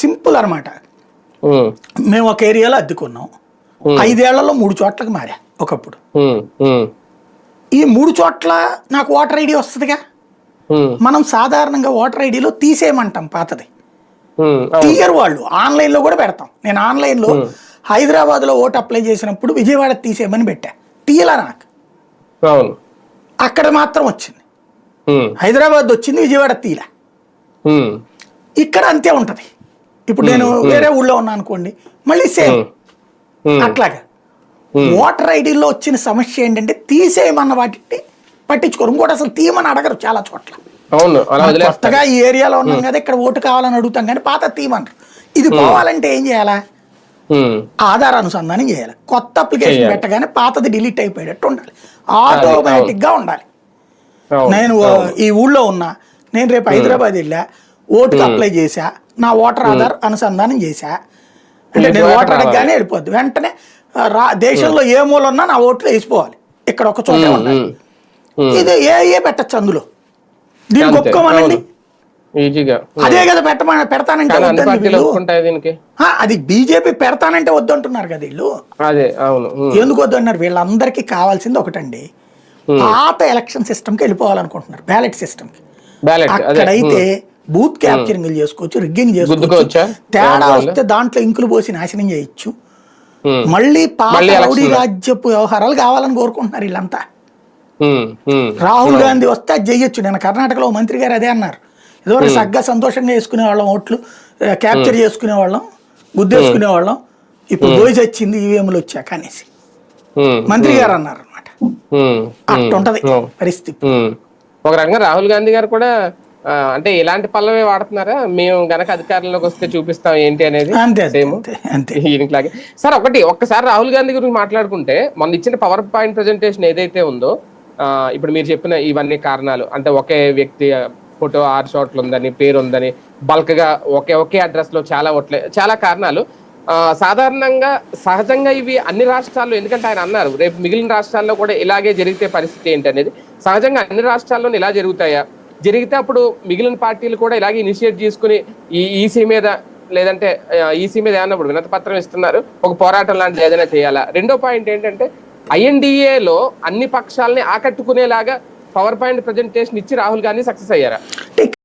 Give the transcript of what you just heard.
Simple అనమాట మేము ఒక ఏరియాలో అద్దెకున్నాం. ఐదేళ్ళలో మూడు చోట్లకి మారా ఒకప్పుడు. ఈ మూడు చోట్ల నాకు ఓటర్ ఐడి వస్తుందిగా? మనం సాధారణంగా ఓటర్ ఐడిలో తీసేయమంటాం పాతది. తీయరు వాళ్ళు. ఆన్లైన్లో కూడా పెడతాం. నేను ఆన్లైన్లో హైదరాబాద్లో ఓటు అప్లై చేసినప్పుడు విజయవాడ తీసేయమని పెట్టా. తీయలా నాకు. అక్కడ మాత్రం వచ్చింది. హైదరాబాద్ వచ్చింది విజయవాడ తీయలే. ఇక్కడ అంతే ఉంటది. ఇప్పుడు నేను వేరే ఊళ్ళో ఉన్నా అనుకోండి మళ్ళీ సేమ్. అట్లాగా. ఓటర్ ఐడిలో వచ్చిన సమస్య ఏంటంటే తీసేయమన్న వాటిని పట్టించుకోరు. ఇంకోటి అసలు తీయమని అడగరు చాలా చోట్ల. అవును కొత్తగా ఈ ఏరియాలో ఉన్నాం కదా ఇక్కడ ఓటు కావాలని అడుగుతాం కానీ పాత తీయమన్నారు ఇది పోవాలంటే ఏం చేయాలా? ఆధార్ అనుసంధానం చేయాలి. కొత్త అప్లికేషన్. పెట్టగానే పాతది డిలీట్ అయిపోయేటట్టు ఉండాలి. ఆటోమేటిక్గా ఉండాలి. నేను ఈ ఊళ్ళో ఉన్నా నేను రేపు హైదరాబాద్ వెళ్ళా ఓటుకి అప్లై చేశా నా ఓటర్ ఆధార్ అనుసంధానం చేశా. అంటే నేను ఓటర్. అడగగానే వెళ్ళిపోద్ది. వెంటనే రా దేశంలో ఏ మూల ఉన్నా నా ఓట్లు వేసిపోవాలి. ఇక్కడ ఒక చోటే ఉండాలి. ఇది ఏ ఏ పెట్టచ్చు అందులో? దీనికి ఒప్పుకోమనండి. అదే కదా పెట్టమని పెడతానంటే అది బీజేపీ పెడతానంటే వద్దంటున్నారు కదా వీళ్ళు. ఎందుకు వద్దన్నారు? వీళ్ళందరికీ కావాల్సింది ఒకటండి. పాత ఎలక్షన్ సిస్టమ్కి వెళ్ళిపోవాలనుకుంటున్నారు. బ్యాలెట్ సిస్టమ్కి. అక్కడైతే బూత్ క్యాప్చరింగ్ చేసుకోవచ్చు రిగ్గింగ్? చేసుకోవచ్చు. తేడా? వస్తే దాంట్లో ఇంకులు పోసి నాశనం చేయొచ్చు. మళ్ళీ పాత రౌడీ. రాజ్యపు వ్యవహారాలు కావాలని కోరుకుంటున్నారు వీళ్ళంతా. రాహుల్ గాంధీ వస్తే అది చెయ్యొచ్చు నేను కర్ణాటకలో మంత్రి గారు అదే అన్నారు. ఏదో సగ్గా సంతోషంగా వేసుకునే వాళ్ళం ఓట్లు క్యాప్చర్ చేసుకునే వాళ్ళం గుద్దేసుకునే వాళ్ళం. ఇప్పుడు బోయ్స్ వచ్చింది ఈవీఎంలు వచ్చాక అనేసి మంత్రి గారు అన్నారు అనమాట అట్టుంటది. పరిస్థితి. ఒక రకంగా రాహుల్ గాంధీ గారు కూడా అంటే ఇలాంటి పల్లవే వాడుతున్నారా? మేము గనక అధికారంలోకి వస్తే చూపిస్తాం ఏంటి అనేది సేమ్ సార్ ఒకటి ఒక్కసారి రాహుల్ గాంధీ గురించి మాట్లాడుకుంటే మొన్న ఇచ్చిన పవర్ పాయింట్ ప్రెజెంటేషన్ ఏదైతే ఉందో ఆ, ఇప్పుడు మీరు చెప్పిన ఇవన్నీ కారణాలు అంటే ఒకే వ్యక్తి ఫోటో ఆరు చోట్ల ఉందని పేరు ఉందని బల్క్గా ఒకే ఒకే అడ్రస్లో చాలా ఓట్లే చాలా కారణాలు. ఆ, సాధారణంగా సహజంగా ఇవి అన్ని రాష్ట్రాల్లో ఎందుకంటే ఆయన అన్నారు రేపు మిగిలిన రాష్ట్రాల్లో కూడా ఇలాగే జరిగితే పరిస్థితి ఏంటి అనేది సహజంగా అన్ని రాష్ట్రాల్లో ఇలా జరుగుతాయా? జరిగితే అప్పుడు మిగిలిన పార్టీలు కూడా ఇలాగే ఇనిషియేట్ చేసుకుని ఈ ఈసీ మీద లేదంటే ఈసీ మీద ఏమన్నా ఇప్పుడు వినతి పత్రం ఇస్తున్నారు ఒక పోరాటం లాంటిది ఏదైనా చేయాలా? రెండో పాయింట్ ఏంటంటే ఐఎన్డిఏలో అన్ని పక్షాలని ఆకట్టుకునేలాగా పవర్ పాయింట్ ప్రజెంటేషన్ ఇచ్చి రాహుల్ గాంధీ సక్సెస్ అయ్యారా?